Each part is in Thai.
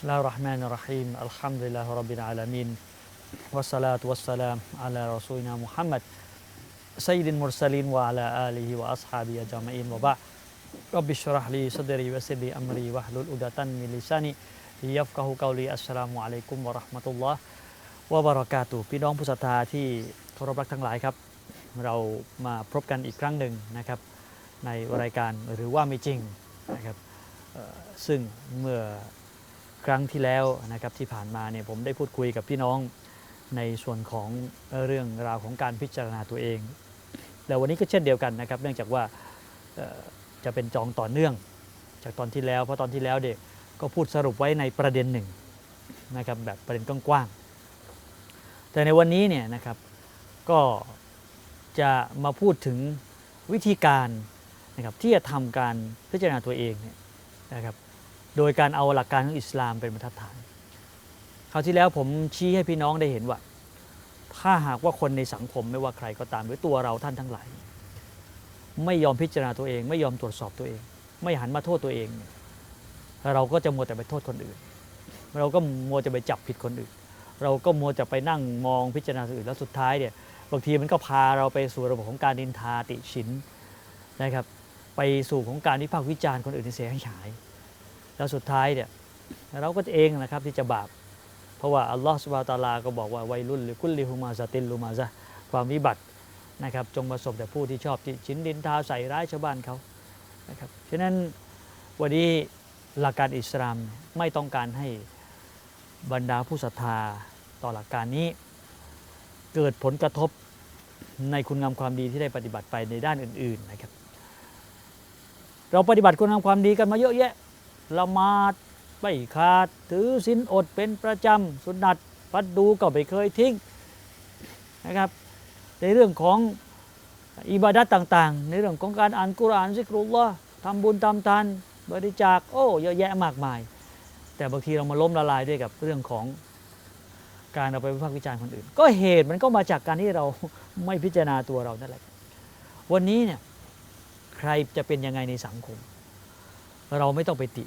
بسم الله الرحمن الرحيم الحمد لله رب العالمين والصلاة والسلام على رسولنا محمد سيد المرسلين وعلى آله وأصحابه أجمعين وبعد رب اشرح لي صدري ويسر لي أمري واحلل عقدة من لساني يفقه قولي السلام عليكم ورحمة الله وبركاته พี่น้องผู้ศรัทธาที่เคารพรักทั้งหลายครับ เรามาพบกันอีกครั้งหนึ่งนะครับ ในรายการหรือว่าไม่จริงนะครับเอ่อซึ่งเมื่อ ครั้งที่แล้วนะครับที่ผ่านมาเนี่ยผมได้พูดคุยกับพี่น้องในส่วนของเรื่องราวของการพิจารณาตัวเอง แล้ววันนี้ก็เช่นเดียวกันนะครับ เนื่องจากว่าจะเป็นจองต่อเนื่อง จากตอนที่แล้วเพราะตอนที่แล้วเด็กก็พูดสรุปไว้ในประเด็นหนึ่งนะครับแบบประเด็นกว้างๆแต่ในวันนี้เนี่ยนะครับก็จะมาพูดถึงวิธีการนะครับที่จะทำการพิจารณาตัวเองเนี่ยนะครับ โดยการเอาหลักการของอิสลามเป็นบรรทัดฐาน คราวที่แล้วผมชี้ให้พี่น้องได้เห็นว่า ถ้าหากว่าคนในสังคมไม่ว่าใครก็ตามหรือตัวเราท่านทั้งหลาย ไม่ยอมพิจารณาตัวเอง ไม่ยอมตรวจสอบตัวเอง ไม่หันมาโทษตัวเอง เราก็จะมัวแต่ไปโทษคนอื่น เราก็มัวจะไปจับผิดคนอื่น เราก็มัวจะไปนั่งมองพิจารณาคนอื่นแล้วสุดท้ายเนี่ยบางทีมันก็พาเราไปสู่ระบบของการดินทาติฉินนะครับไปสู่ของการวิพากษ์วิจารณ์คนอื่นที่เสียหาย แล้วสุดท้ายเนี่ยเราก็เองนะครับที่จะบาป เพราะว่าอัลลอฮฺสุบาตาลาก็บอกว่าวัยรุ่นหรือกุลลิฮุมาซาตินลูมาซะความวิบัตินะครับจงประสบแต่ผู้ที่ชอบที่ชิ้นดินทาใส่ร้ายชาวบ้านเขานะครับฉะนั้นวันนี้หลักการอิสลามไม่ต้องการให้บรรดาผู้ศรัทธาต่อหลักการนี้ เกิดผลกระทบในคุณงามความดีที่ได้ปฏิบัติไปในด้านอื่น ๆนะครับ เราปฏิบัติคุณงามความดีกันมาเยอะแยะ ละหมาดไม่ขาด ถือศีลอดเป็นประจำ สุนัตพัดดูก็ไม่เคยทิ้งนะครับ ในเรื่องของอิบาดัตต่างๆ ในเรื่องของการอ่านกุรอานซิกรุลลอฮ์ทำบุญทำทานบริจาคโอ้เยอะแยะมากมาย แต่บางทีเรามาล้มละลายด้วยกับเรื่องของการเอาไปวิพากษ์วิจารณ์คนอื่น ก็เหตุมันก็มาจากการที่เราไม่พิจารณาตัวเรานั่นแหละ วันนี้เนี่ยใครจะเป็นยังไงในสังคม เราไม่ต้องไปติ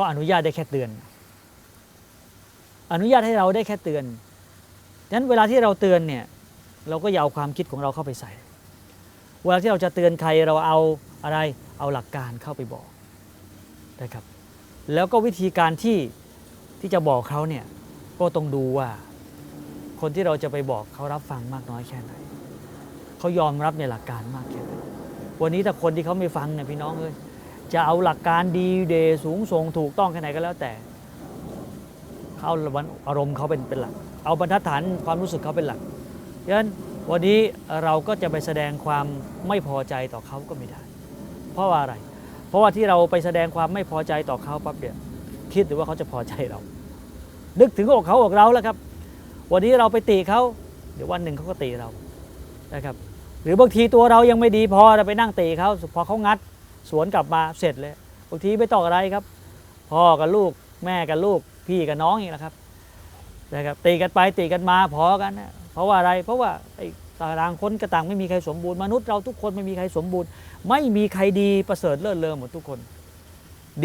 เขาอนุญาตได้แค่เตือน อนุญาตให้เราได้แค่เตือนฉะนั้นเวลาที่เราเตือนเนี่ยเราก็อย่าเอาความคิดของเราเข้าไปใส่ เวลาที่เราจะเตือนใครเราเอาอะไรเอาหลักการเข้าไปบอกนะครับ แล้วก็วิธีการที่ที่จะบอกเขาเนี่ยก็ต้องดูว่า คนที่เราจะไปบอกเขารับฟังมากน้อยแค่ไหนเขายอมรับในหลักการมากแค่ไหนวันนี้ถ้าคนที่เขาไม่ฟังเนี่ยพี่น้องเอ้ย จะเอาหลักการดีเดย์สูงส่งถูกต้องแค่ไหนก็แล้วแต่เขาอารมณ์เขาเป็นเป็นหลัก เอาบรรทัดฐานความรู้สึกเขาเป็นหลักฉะนั้นวันนี้เราก็จะไปแสดงความไม่พอใจต่อเขาก็ไม่ได้ เพราะว่าอะไร เพราะว่าที่เราไปแสดงความไม่พอใจต่อเขาปั๊บเดียวคิดหรือว่าเขาจะพอใจเรา นึกถึงอกเขาอกเราแล้วครับ วันนี้เราไปตีเขาเดี๋ยววันหนึ่งเขาก็ตีเรานะครับ หรือบางทีตัวเรายังไม่ดีพอเราไปนั่งตีเขาพอเขางัด สวนกลับมาเสร็จเลยบางทีไม่ต้องอะไรครับ พ่อกับลูกแม่กับลูก พี่กับน้องอย่างนะครับนะครับตีกันไปตีกันมาพอกันนะเพราะว่าอะไร เพราะว่าไอ้ต่างคนก็ต่างไม่มีใครสมบูรณ์มนุษย์เราทุกคนไม่มีใครสมบูรณ์ ไม่มีใครดีประเสริฐเลิศเลอหมดทุกคน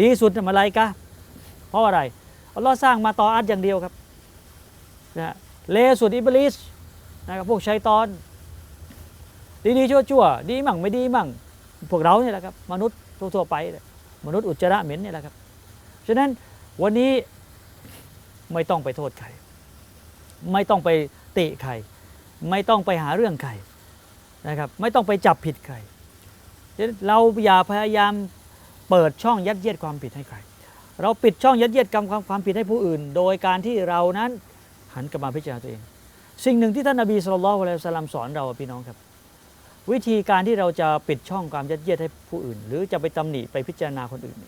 ดีสุดทำอะไรกะเพราะอะไรอัลลอฮ์สร้างมาต่ออัดอย่างเดียวครับนะเลสุดอิบลิสนะครับพวกชัยตอน ดีๆชั่วๆดีมั่งไม่ดีมั่ง พวกเราเนี่ยแหละครับมนุษย์ทั่วๆไป มนุษย์อุจจาระเหม็นเนี่ยแหละครับ ฉะนั้นวันนี้ไม่ต้องไปโทษใคร ไม่ต้องไปติใคร ไม่ต้องไปหาเรื่องใครนะครับ ไม่ต้องไปจับผิดใครฉะนั้นเราอย่าพยายามเปิดช่องยัดเยียดความผิดให้ใคร เราปิดช่องยัดเยียดกรรมความความผิดให้ผู้อื่น โดยการที่เรานั้นหันกลับมาพิจารณาตัวเอง สิ่งหนึ่งที่ท่านนบีสุลต่านละอัลสลัมสอนเราพี่น้องครับ วิธีการที่เราจะปิดช่องความยัดเยียดให้ผู้อื่น หรือจะไปตำหนิไปพิจารณาคนอื่น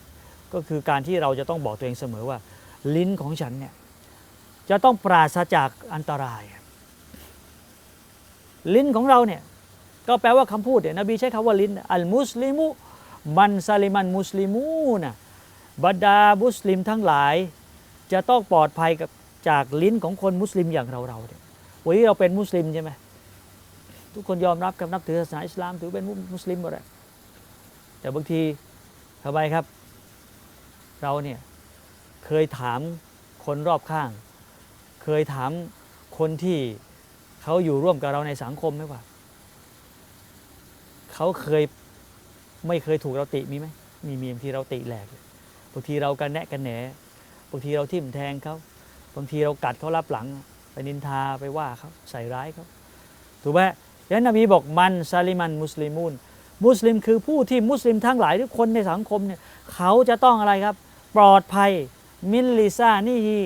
ก็คือการที่เราจะต้องบอกตัวเองเสมอว่า ลิ้นของฉันเนี่ยจะต้องปราศจากอันตราย ลิ้นของเราเนี่ยก็แปลว่าคำพูดเนี่ยนบีใช้คำว่าลิ้นอัลมุสลิมุมันซาลิมันมุสลิมูนะบรรดามุสลิมทั้งหลาย จะต้องปลอดภัยกับจากลิ้นของคนมุสลิมอย่างเราเราเนี่ยวันนี้เราเป็นมุสลิมใช่ไหม ทุกคนยอมรับกับนับถือศาสนาอิสลาม ถือเป็นมุสลิมหมดแหละแต่บางทีทำไมครับ เราเนี่ยเคยถามคนรอบข้าง เคยถามคนที่เขาอยู่ร่วมกับเราในสังคมไหมว่าเขาเคยไม่เคยถูกเราติมีไหมมีมีบางทีเราติแหลกบางทีเรากันแนะกันแหนบางทีเราทิ่มแทงเขาบางทีเรากัดเขารับหลัง ไปนินทาไปว่าเขาใส่ร้ายเขาถูกไหม ยันนบีบอกมันซาลิมันมุสลิมูนมุสลิมคือผู้ที่มุสลิมทั้งหลายทุกคนในสังคมเนี่ยเขาจะต้องอะไรครับ ปลอดภัยมินลิซานี่ฮี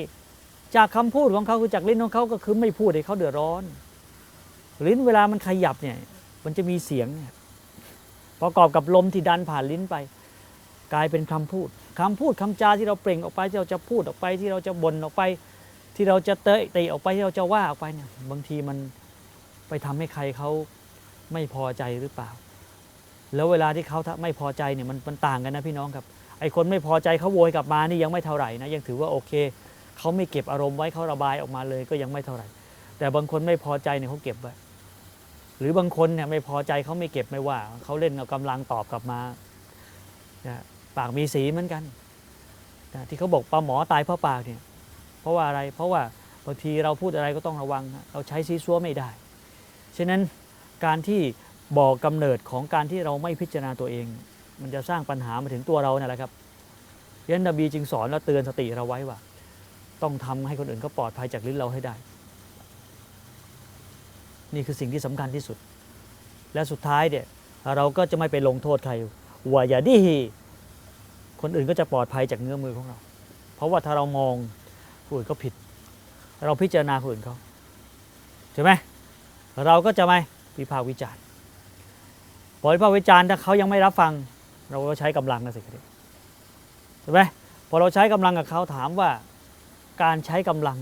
จากคำพูดของเขาคือจากลิ้นของเขาก็คือไม่พูดให้เขาเดือดร้อน ลิ้นเวลามันขยับเนี่ยมันจะมีเสียงเนี่ยประกอบกับลมที่ดันผ่านลิ้นไป กลายเป็นคำพูดคำพูดคำจาที่เราเปล่งออกไปที่เราจะพูดออกไปที่เราจะบ่นออกไป ที่เราจะเตะเตะออกไปที่เราจะว่าออกไปเนี่ยบางทีมัน ไปทำให้ใครเขาไม่พอใจหรือเปล่า แล้วเวลาที่เขาไม่พอใจเนี่ยมันมันต่างกันนะพี่น้องครับ ไอคนไม่พอใจเขาโวยกลับมานี่ยังไม่เท่าไหร่นะยังถือว่าโอเคเขาไม่เก็บอารมณ์ไว้เขาระบายออกมาเลยก็ยังไม่เท่าไหร่ แต่บางคนไม่พอใจเนี่ยเขาเก็บไว้หรือบางคนเนี่ยไม่พอใจเขาไม่เก็บไม่ว่าเขาเล่นเอากำลังตอบกลับมานะปากมีสีเหมือนกันนะที่เขาบอกปลาหมอตายเพราะปากเนี่ยเพราะว่าอะไรเพราะว่าบางทีเราพูดอะไรก็ต้องระวัง เราใช้ซีซัวไม่ได้ ฉะนั้นการที่บอกกำเนิดของการที่เราไม่พิจารณาตัวเอง มันจะสร้างปัญหามาถึงตัวเราเนี่ยแหละครับยันนบีจึงสอนและเตือนสติเราไว้ว่า ต้องทำให้คนอื่นเขาปลอดภัยจากลิ้นเราให้ได้ นี่คือสิ่งที่สำคัญที่สุด และสุดท้ายเนี่ยเราก็จะไม่ไปลงโทษใครวาอย่าดีฮีคนอื่นก็จะปลอดภัยจากเงื้อมือของเรา เพราะว่าถ้าเรามองผู้อื่นเขาผิด เราพิจารณาผู้อื่นเขาใช่ไหม เราก็จะไม่วิพากษ์วิจารณ์พอวิพากษ์วิจารณ์ถ้าเขายังไม่รับฟัง เราก็ใช้กำลังนะสิครับใช่ไหมพอเราใช้กำลังกับเขาถามว่าการใช้กำลัง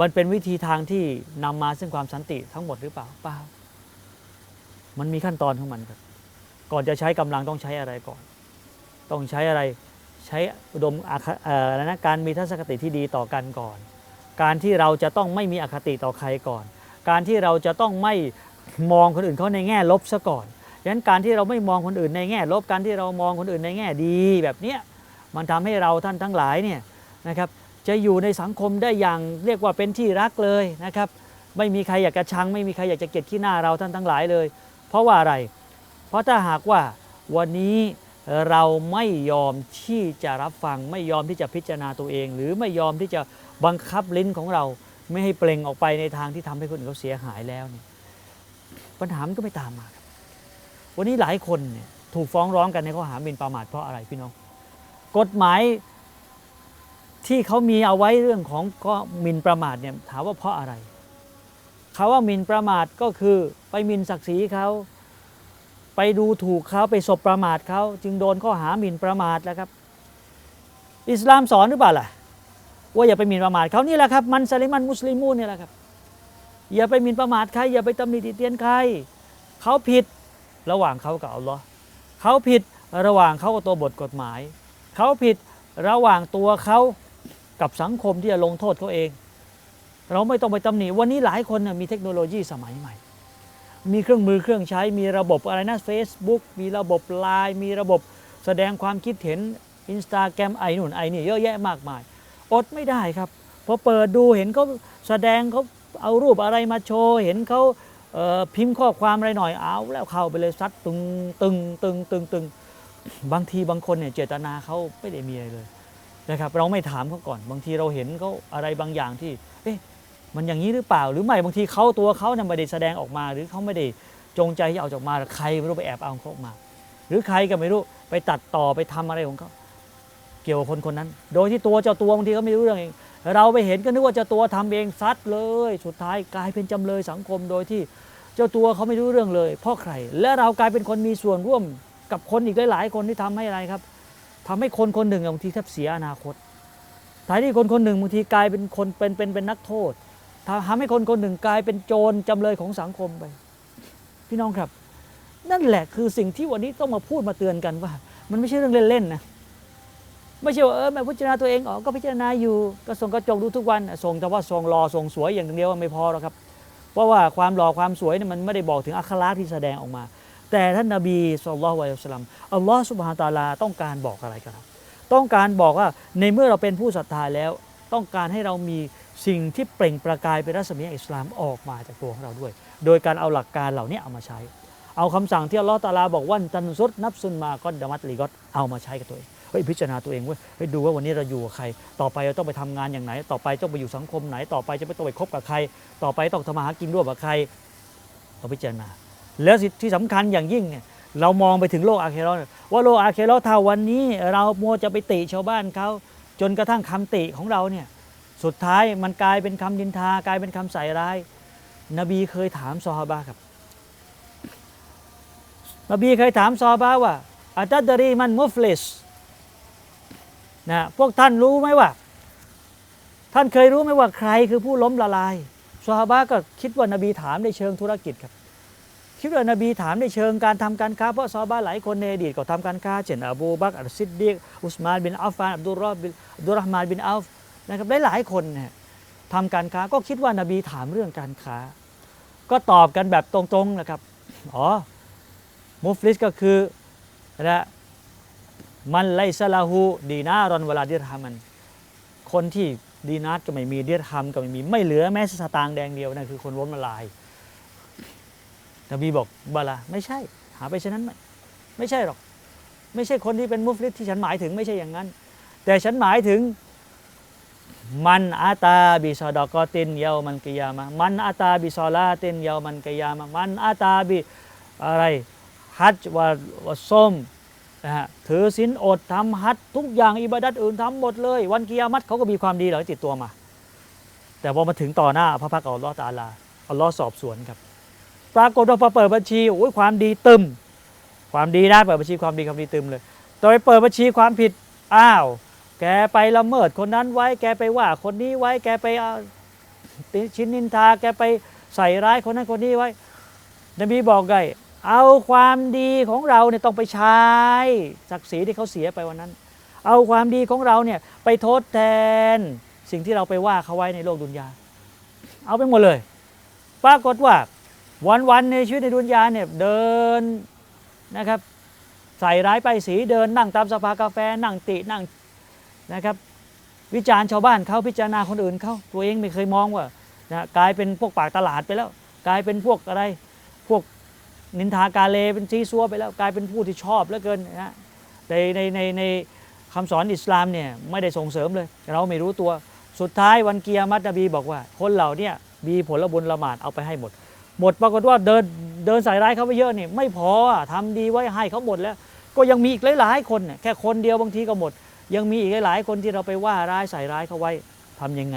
มันเป็นวิธีทางที่นำมาซึ่งความสันติทั้งหมดหรือเปล่าเปล่า มันมีขั้นตอนของมันครับ ก่อนจะใช้กำลังต้องใช้อะไรก่อน ต้องใช้อะไรใช้อุดมอาคเอ่ออะไรนะการมีทัศนคติที่ดีต่อกันก่อน การที่เราจะต้องไม่มีอคติต่อใครก่อน การที่เราจะต้องไม่มองคนอื่นเขาในแง่ลบซะก่อนดังนั้นการที่เราไม่มองคนอื่นในแง่ลบการที่เรามองคนอื่นในแง่ดีแบบเนี้ยมันทำให้เราท่านทั้งหลายเนี่ยนะครับจะอยู่ในสังคมได้อย่างเรียกว่าเป็นที่รักเลยนะครับไม่มีใครอยากจะชัง ไม่มีใครอยากจะเกลียดขี้หน้าเราท่านทั้งหลายเลย เพราะว่าอะไร เพราะถ้าหากว่าวันนี้เราไม่ยอมที่จะรับฟัง ไม่ยอมที่จะพิจารณาตัวเอง หรือไม่ยอมที่จะบังคับลิ้นของเรา ไม่ให้เปล่งออกไปในทางที่ทำให้คนอื่นเขาเสียหายแล้วเนี่ยปัญหามันก็ไม่ตามมาครับวันนี้หลายคนเนี่ยถูกฟ้องร้องกันในข้อหาหมิ่นประมาทเพราะอะไรพี่น้อง กฎหมายที่เขามีเอาไว้เรื่องของก็หมิ่นประมาทเนี่ยถามว่าเพราะอะไรเขาว่าหมิ่นประมาทก็คือไปหมิ่นศักดิ์ศรีเขาไปดูถูกเขาไปสบประมาทเขาจึงโดนข้อหาหมิ่นประมาทแล้วครับ อิสลามสอนหรือเปล่าล่ะ ว่าอย่าไปหมิ่นประมาทเขานี่แหละครับมันซาลิมันมุสลิมูนเนี่ยแหละครับอย่าไปหมิ่นประมาทใครอย่าไปตำหนิติเตียนใครเขาผิดระหว่างเขากับอัลลอฮ์เขาผิดระหว่างเขากับตัวบทกฎหมาย เขาผิดระหว่างตัวเขากับสังคมที่จะลงโทษเขาเอง เราไม่ต้องไปตำหนิวันนี้หลายคนมีเทคโนโลยีสมัยใหม่ มีเครื่องมือเครื่องใช้มีระบบอะไรนะ Facebook มีระบบไลน์มีระบบแสดงความคิดเห็นอินสตาแกรมไอหนุนไอนี่เยอะแยะมากมาย อดไม่ได้ครับพอเปิดดูเห็นเขาแสดงเขาเอารูปอะไรมาโชว์เห็นเขาเพิมพ์ข้อความอะไรหน่อยเอาแล้วเข้าไปเลยซัดตึงตึงตึงตึงตึงบางทีบางคนเนี่ยเจตนาเขาไม่ได้มีอะไรเลยนะครับเราไม่ถามเขาก่อน บางทีเราเห็นเขาอะไรบางอย่างที่เอ๊ะมันอย่างนี้หรือเปล่าหรือไม่บางทีเขาตัวเขาเนี่ยไม่ได้แสดงออกมา หรือเขาไม่ได้จงใจที่เอาออกมาใครไม่รู้ไปแอบเอาเขาออกมา หรือใครก็ไม่รู้ไปตัดต่อไปทำอะไรของเขา เกี่ยวกับคนคนนั้น โดยที่ตัวเจ้าตัวบางทีก็ไม่รู้เรื่องเอง เราไปเห็นก็นึกว่าเจ้าตัวทำเองซัดเลย สุดท้ายกลายเป็นจำเลยสังคมโดยที่เจ้าตัวเขาไม่รู้เรื่องเลย เพราะใคร และเรากลายเป็นคนมีส่วนร่วมกับคนอีกหลายๆ คนที่ทำให้อะไรครับทำให้คนคนหนึ่งบางทีแทบเสียอนาคตท้ายที่คนคนหนึ่งบางทีกลายเป็นคนเป็นเป็นเป็นนักโทษทำให้คนคนหนึ่งกลายเป็นโจรจำเลยของสังคมไป พี่น้องครับ นั่นแหละคือสิ่งที่วันนี้ต้องมาพูดมาเตือนกันว่า มันไม่ใช่เรื่องเล่นๆนะ ไม่ใช่ว่าเออแม่พิจารณาตัวเองออกก็พิจารณาอยู่ก็ส่งกระจกดูทุกวันส่งแต่ว่าส่งรอส่งสวยอย่างเดียวไม่พอหรอกครับเพราะว่าความหล่อความสวยเนี่ยมันไม่ได้บอกถึงอัคราที่แสดงออกมา แต่ท่านนบีสุลต่านละอัลลอฮฺอัลลอฮฺสุบฮานตาลาต้องการบอกอะไรกับเราต้องการบอกว่าในเมื่อเราเป็นผู้ศรัทธาแล้ว ต้องการให้เรามีสิ่งที่เปล่งประกายเป็นรัศมีอิสลามออกมาจากตัวของเราด้วย โดยการเอาหลักการเหล่านี้เอามาใช้ เอาคำสั่งที่อัลลอฮฺตาลาบอกว่าตันซุดนับซุนมาก็ดามัตลีก็เอามาใช้กับตัวเอง ฮ้ยพิจารณาตัวเองเว้ยเฮ้ยดูว่าวันนี้เราอยู่กับใคร ต่อไปเราต้องไปทำงานอย่างไหน ต่อไปต้องไปอยู่สังคมไหน ต่อไปจะไม่ต้องไปคบกับใคร ต่อไปต้องทำมาหากินร่วมกับใครเราพิจารณา แล้วที่สำคัญอย่างยิ่งเนี่ยเรามองไปถึงโลกอาเคโรว่าโลกอาเคโรถ้าวันนี้เรามัวจะไปติชาวบ้านเขาจนกระทั่งคำติของเราเนี่ยสุดท้ายมันกลายเป็นคำดินทากลายเป็นคำใส่ร้าย นบีเคยถามซอฮาบะครับ นบีเคยถามซอฮาบะว่าอัตัดรีมันมุฟลิส นะพวกท่านรู้ไหมว่า ท่านเคยรู้ไหมว่าใครคือผู้ล้มละลายซอฮาบะก็คิดว่านบีถามในเชิงธุรกิจครับ คิดว่านบีถามในเชิงการทำการค้าเพราะซอฮาบะหลายคนในอดีตก็ทำการค้าเช่นอบูบักอัลซิดดีกอุสมานบินอัฟฟานอับดุลรอบบินอับดุลรห์มานบินอัฟนะครับได้หลายคนเนี่ยทำการค้าก็คิดว่านบีถามเรื่องการค้า ก็ตอบกันแบบตรงๆนะครับอ๋อมุฟลิสก็คือนะ มันไลซาลาหูดีนารอนเวลาดิรฮามัน คนที่ดีนาร์ก็ไม่มีดิรฮัมก็ไม่มีไม่เหลือแม้สตางค์แดงเดียวนั่นคือคนล้มละลายนบีบอกบาลาไม่ใช่ หาไปเช่นนั้นไม่ไม่ใช่หรอก ไม่ใช่คนที่เป็นมุฟลิสที่ฉันหมายถึงไม่ใช่อย่างนั้น แต่ฉันหมายถึงมันอาตาบิซอดอกอตินเยามันกิยามะมันอาตาบิซอลาตินเยามันกิยามะมันอาตาบิอะไรฮัจวะวะส้ม นะฮะถือศีลอดทำฮัจญ์ทุกอย่างอิบาดัตอื่นทำหมดเลย วันกิยามัตเขาก็มีความดีเหล่านี้ติดตัวมา แต่พอมาถึงต่อหน้าพระพักตร์อัลลอฮ์ตะอาลาอัลลอฮ์สอบสวนครับ ปรากฏว่าพอเปิดบัญชีโอ้ยความดีตึม ความดีนะเปิดบัญชีความดีความดีตึมเลยต่อไปเปิดบัญชีความผิดอ้าว แกไปละเมิดคนนั้นไว้แกไปว่าคนนี้ไว้แกไปชิ้นนินทาแกไปใส่ร้ายคนนั้นคนนี้ไว้นบีบอกไง เอาความดีของเราเนี่ยต้องไปใช้ศักดิ์ศรีที่เขาเสียไปวันนั้น เอาความดีของเราเนี่ยไปทดแทนสิ่งที่เราไปว่าเขาไว้ในโลกดุนยา เอาไปหมดเลย ปรากฏว่าวันๆในชีวิตในดุนยาเนี่ยเดินนะครับใส่ร้ายไปสีเดินนั่งตามสภากาแฟนั่งตินั่งนะครับวิจารณ์ชาวบ้านเขาพิจารณาคนอื่นเขาตัวเองไม่เคยมองว่านะกลายเป็นพวกปากตลาดไปแล้ว กลายเป็นพวกอะไรพวก นินทากาเลเป็นซีซัวไปแล้วกลายเป็นผู้ที่ชอบเหลือเกินนะในในในในคำสอนอิสลามเนี่ยไม่ได้ส่งเสริมเลย เราไม่รู้ตัวสุดท้ายวันเกียรมัตนบีบอกว่า คนเหล่านี้มีผลบุญละหมาดเอาไปให้หมด หมดปรากฏว่าเดินเดินใส่ร้ายเขาไปเยอะนี่ไม่พออะทำดีไว้ให้เขาหมดแล้ว ก็ยังมีอีกหลายๆคนเนี่ยแค่คนเดียวบางทีก็หมด ยังมีอีกหลายๆคนที่เราไปว่าร้ายใส่ร้ายเขาไว้ทำยังไง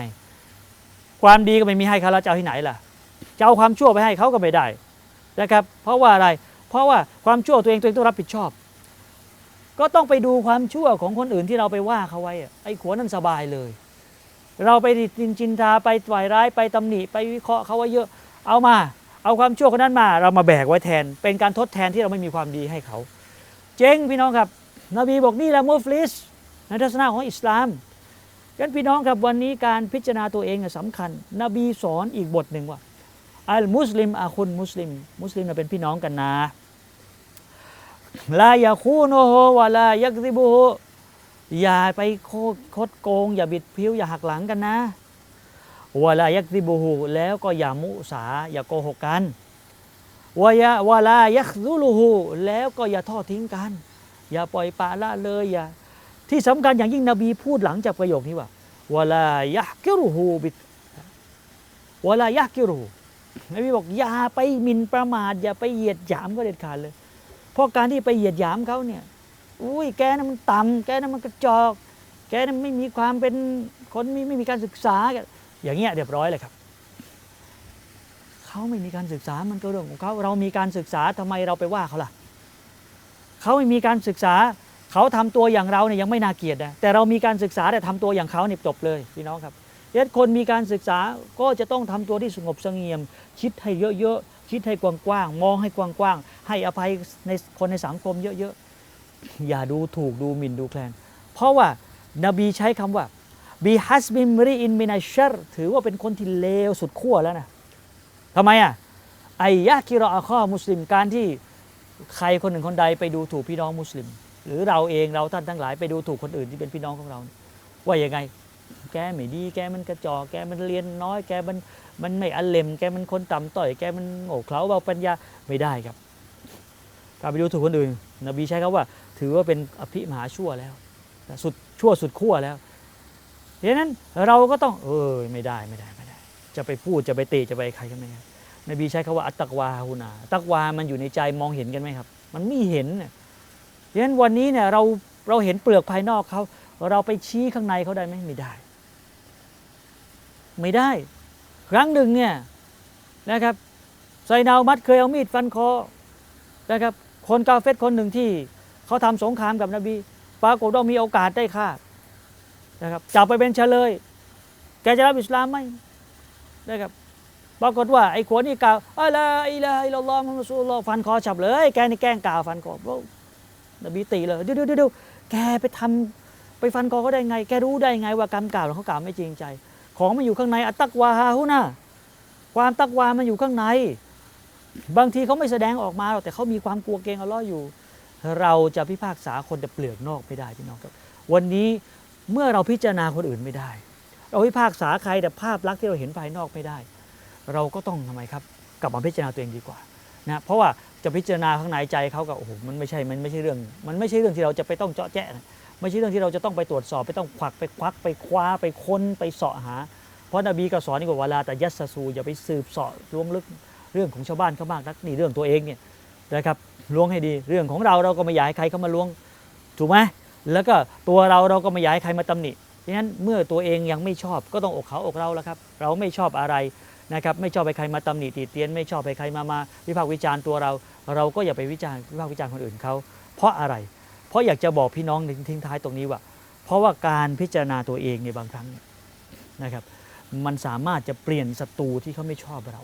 ความดีก็ไม่มีให้เขาแล้วจะเอาที่ไหนล่ะจะเอาความชั่วไปให้เขาก็ไม่ได้ นะครับ เพราะว่าอะไร เพราะว่าความชั่วตัวเองตัวเองต้องรับผิดชอบ ก็ต้องไปดูความชั่วของคนอื่นที่เราไปว่าเขาไว้อะไอ้ขวนั่นสบายเลย เราไปจินจินทาไปต่อยร้ายไปตำหนิไปวิเคราะห์เขาไว้เยอะเอามา เอาความชั่วคนนั้นมา เรามาแบกไว้แทน เป็นการทดแทนที่เราไม่มีความดีให้เขา เจ๊งพี่น้องครับนบีบอกนี่แหละมุฟลิสในทัศนะของอิสลามกันพี่น้องครับวันนี้การพิจารณาตัวเองน่ะสำคัญ นบีสอนอีกบทหนึ่งว่า อัลมุสลิมอาคุณมุสลิม มุสลิมน่ะเป็นพี่น้องกันนะลายาคูโนโฮวาลายักซิบูโฮอย่าไปโคคดโกง อย่าบิดพิ้ว อย่าหักหลังกันนะวะลายักซิบูฮูแล้วก็อย่ามุสา อย่าโกหกกันวะยะวะลายักซุลูฮูแล้วก็อย่าทอดทิ้งกัน อย่าปล่อยปละละเลยอย่าที่สำคัญอย่างยิ่งนบีพูดหลังจากประโยคนี้ว่าวะลายักกิรุฮูบิวะลายักกิรู นบีบอกอย่าไปหมินประมาทอย่าไปเหยียดหยามก็เด็ดขาดเลย เพราะการที่ไปเหยียดหยามเขาเนี่ย อุ้ยแกนั่นมันต่ำแกนั่นมันกระจอก แกนั่นไม่มีความเป็นคนไม่ไม่มีการศึกษา อย่างเงี้ยเรียบร้อยเลยครับเขาไม่มีการศึกษามันก็เรื่องของเขาเรามีการศึกษาทำไมเราไปว่าเขาล่ะเขาไม่มีการศึกษาเขาทำตัวอย่างเราเนี่ยยังไม่น่าเกลียดนะแต่เรามีการศึกษาแต่ทำตัวอย่างเขาเนี่ยจบเลยพี่น้องครับ เยคนมีการศึกษาก็จะต้องทำตัวที่สงบเสงี่ยม คิดให้เยอะๆ คิดให้กว้างๆ มองให้กว้างๆ ให้อภัยในคนในสังคมเยอะๆ อย่าดูถูกดูหมิ่นดูแคลน เพราะว่านบีใช้คำว่าบีฮัสบิมริอินมินาชรถือว่าเป็นคนที่เลวสุดขั้วแล้วนะทำไมอะไอยะกิรออาข้อมุสลิมการที่ใครคนหนึ่งคนใดไปดูถูกพี่น้องมุสลิม หรือเราเองเราท่านทั้งหลายไปดูถูกคนอื่นที่เป็นพี่น้องของเราเนี่ยว่ายังไง แกไม่ดี แกมันกระจอกแกมันเรียนน้อย แกมันมันไม่อันเลมแกมันคนต่ำต้อย แกมันโง่เขลาเบาปัญญาไม่ได้ครับการไปดูถูกคนอื่น นบีใช้คำว่า ถือว่าเป็นอภิมหาชั่วแล้วสุดชั่วสุดขั้วแล้วดังนั้นเราก็ต้อง เออไม่ได้ไม่ได้ไม่ได้ จะไปพูดจะไปเตะจะไปใครก็ไม่ได้นบีใช้คำว่าอัตตกวาฮุนาตักวามันอยู่ในใจมองเห็นกันไหมครับ มันไม่เห็นดังนั้นวันนี้เนี่ยเราเราเห็นเปลือกภายนอกเขา เราไปชี้ข้างในเขาได้ไหมไม่ได้ ไม่ได้ ครั้งหนึ่งเนี่ยนะครับไซนาวมัดเคยเอามีดฟันคอนะครับคนกาเฟตคนหนึ่งที่เขาทำสงครามกับนบีปรากฏว่ามีโอกาสได้ฆ่านะครับจับไปเป็นเฉลย แกจะรับอิสลามไหมนะครับปรากฏว่าไอ้ขวนี่กล่าวอะลาอิลาฮะอิลลัลอฮ์มุฮัมมัดสุลลอฟันคอฉับเลย แกนี่แกล้งกล่าวฟันคอนบีตีเลยเดี๋ยวเดี๋ยวดี๋ยวแกไปทำ ไปฟันคอเขาได้ไง แกรู้ได้ไงว่ากรรมกล่าวของเขากล่าวไม่จริงใจ ของมันอยู่ข้างในอัตักวาฮาฮุนะความตักวามันอยู่ข้างใน บางทีเขาไม่แสดงออกมาหรอกแต่เขามีความกลัวเกรงอัลลออยู่ เราจะพิพากษาคนแต่เปลือกนอกไม่ได้พี่น้องครับ วันนี้เมื่อเราพิจารณาคนอื่นไม่ได้ เราพิพากษาใครแต่ภาพลักษณ์ที่เราเห็นภายนอกไม่ได้ เราก็ต้องทำไมครับ กลับมาพิจารณาตัวเองดีกว่า นะเพราะว่าจะพิจารณาข้างในใจเขากับโอ้โหมันไม่ใช่มันไม่ใช่เรื่อง มันไม่ใช่เรื่องที่เราจะไปต้องเจาะแจะไม่ใช่เรื่องที่เราจะต้องไปตรวจสอบ ไปต้องควักไปควักไปคว้าไปค้นไปเสาะหา เพราะนบีก็สอนนี่ว่าเวลาแต่ยัสซูอย่าไปสืบเสาะล้วงลึกเรื่องของชาวบ้านเขามากนักนี่เรื่องตัวเองเนี่ยนะครับล้วงให้ดีเรื่องของเราเราก็ไม่อยากให้ใครเข้ามาล้วงถูกไหมแล้วก็ตัวเราเราก็ไม่อยากให้ใครมาตำหนิดังนั้นเมื่อตัวเองยังไม่ชอบก็ต้องอกเขาอกเราแล้วครับ เราไม่ชอบอะไร นะครับไม่ชอบไปใครมาตำหนิติเตียน ไม่ชอบไปใครมามาวิพากษ์วิจารณ์ตัวเรา เราก็อย่าไปวิจารณ์วิพากษ์วิจารณ์คนอื่นเขาเพราะอะไร เพราะอยากจะบอกพี่น้องทิ้งท้ายตรงนี้ว่า เพราะว่าการพิจารณาตัวเองในยบางครั้งนะครับมันสามารถจะเปลี่ยนศัตรูที่เขาไม่ชอบเรา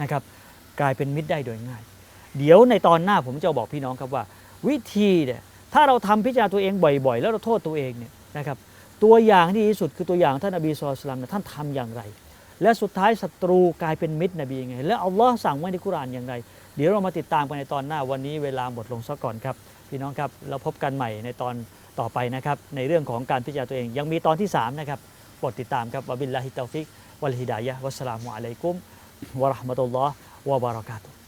นะครับกลายเป็นมิตรได้โดยง่าย เดี๋ยวในตอนหน้าผมจะบอกพี่น้องครับว่า วิธีเนี่ยถ้าเราทำพิจารณาตัวเองบ่อยๆ แล้วเราโทษตัวเองเนี่ยนะครับตัวอย่างที่ดีที่สุดคือตัวอย่างท่านนบีสุลต่านท่านทำอย่างไร และสุดท้ายศัตรูกลายเป็นมิตรนบียังไง และอัลลอฮ์สั่งไว้ในกุรานอย่างไร เดี๋ยวเรามาติดตามกันในตอนหน้าวันนี้เวลาหมดลงซะก่อนครับ พี่น้องครับเราพบกันใหม่ในตอนต่อไปนะครับ ในเรื่องของการพิจารณาตัวเอง ยังมีตอนที่ 3 นะครับโปรดติดตามครับวบิลลาฮิตาฟิกวัลฮิดายะวัสสลามุอะลัยกุมวะราะห์มะตุลลอฮ์วะบารากาตุ